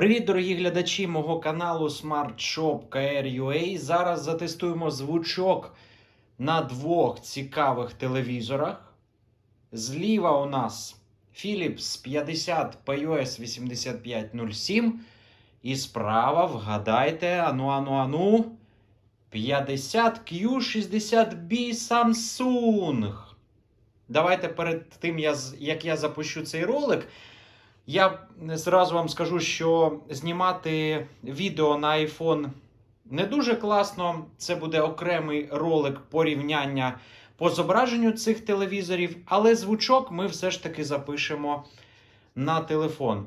Привіт, дорогі глядачі мого каналу Smart. Зараз затестуємо звучок на двох цікавих телевізорах. Зліва у нас Philips 50 POS 8507. І справа, вгадайте, ану, ану, ану. 50Q60B Samsung. Давайте перед тим, як я запущу цей ролик, я зразу вам скажу, що знімати відео на iPhone не дуже класно. Це буде окремий ролик порівняння по зображенню цих телевізорів, але звучок ми все ж таки запишемо на телефон.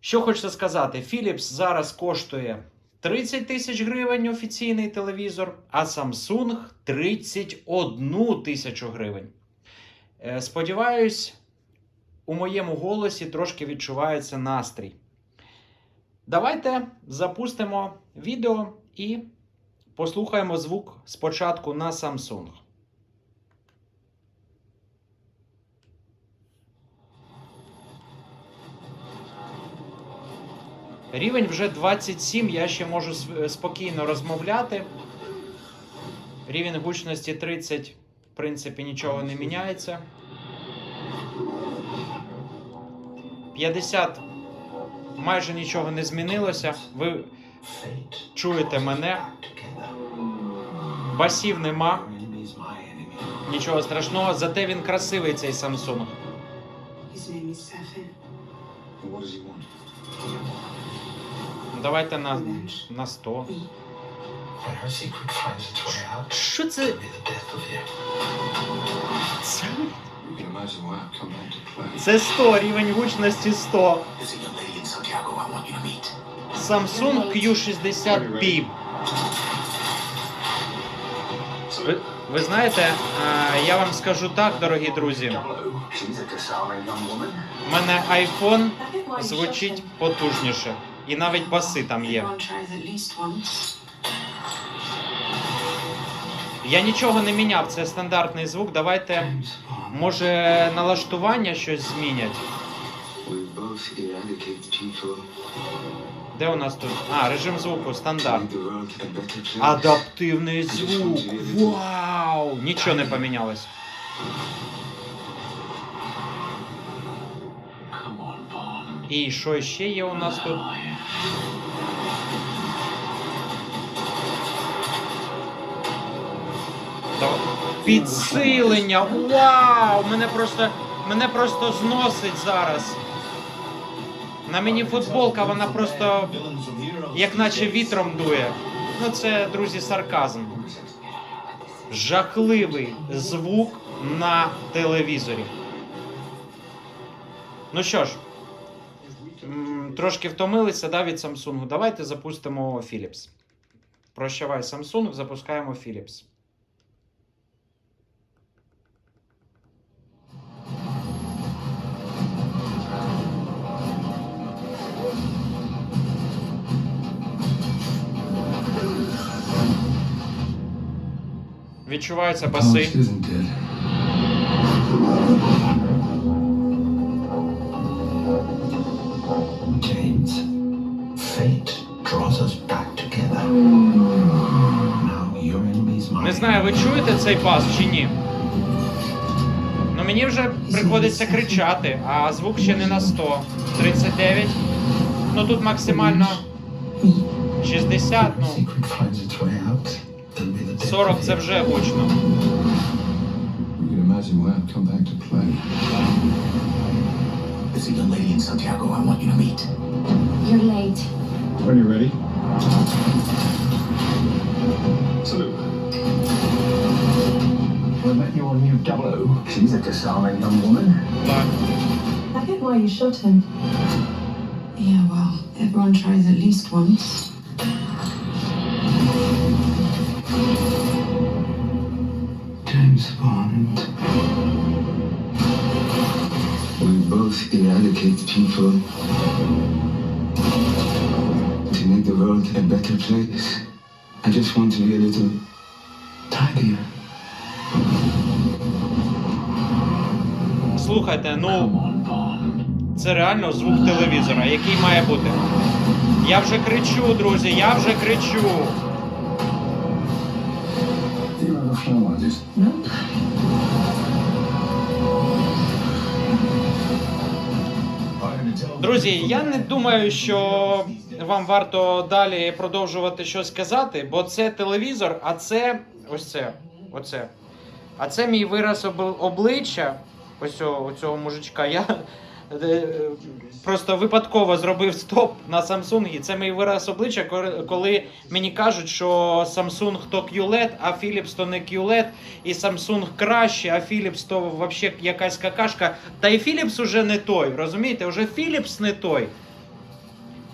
Що хочеться сказати, Philips зараз коштує 30 тисяч гривень офіційний телевізор, а Samsung 31 тисячу гривень. Е, Сподіваюсь, у моєму голосі трошки відчувається настрій. Давайте запустимо відео і послухаємо звук спочатку на Samsung. Рівень вже 27, я ще можу спокійно розмовляти. Рівень гучності 30, в принципі, нічого не міняється. 50 майже нічого не змінилося. Ви чуєте мене. Басів нема, нічого страшного, зате він красивий цей Samsung. Давайте на, на 100. When her secret finds its way out, Що. Це, це 100, рівень гучності 100. There's a young lady in Santiago I want you to meet. Samsung Q60B. Ви, ви знаєте, а, я вам скажу так, дорогі друзі. У мене iPhone звучить потужніше. І навіть баси там є. Я нічого не міняв, це стандартний звук. Давайте. може, налаштування щось змінять. We both eradicate people. Де у нас тут? А, режим звуку, стандарт. Make the world a better place. Адаптивний звук. Вау! Нічого не помінялось. Come on, Bond. І що ще є у нас тут? Where are you? Давай. Підсилення! Вау! Мене просто, мене просто зносить зараз. На мені футболка, вона просто як наче вітром дує. Ну це, друзі, сарказм. Жахливий звук на телевізорі. Ну що ж, трошки втомилися да, від Samsung. Давайте запустимо Philips. Прощавай Samsung, запускаємо Philips. Enemy's mine. Не знаю, ви чуєте цей бас чи ні? Ну мені вже приходиться кричати, а звук ще не на 100. 39. Ну тут максимально 60, When ну 40 of це you. вже гучно. You can imagine why I've come back to play. There's a young lady in Santiago I want you to meet. You're late. When you're ready. Salute. I met your new double O. She's a disarming young woman. Так. I get why you shot him. Yeah, well, everyone tries at least once. People to make the world a better place. I just want to be a little tidier. Слухайте, ну це реально звук телевізора, який має бути. Я вже кричу, друзі, я вже кричу. Друзі, я не думаю, що вам варто далі продовжувати щось казати, бо це телевізор, а це ось це. Оце. А це мій вираз обличчя. Ось цього, мужичка. Я просто випадково зробив стоп на Samsung. І Це мій вираз обличчя, коли мені кажуть, що Samsung то QLED, а Philips то не QLED, і Samsung краще, а Philips то взагалі якась какашка. Та і Philips уже не той, розумієте? Уже Philips не той.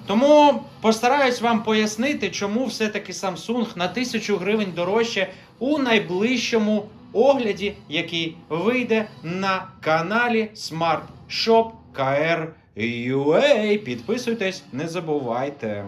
Тому постараюсь вам пояснити, чому все-таки Samsung на 1000 гривень дорожче у найближчому огляді, який вийде на каналі Smart Shop KR UA. Підписуйтесь, не забувайте.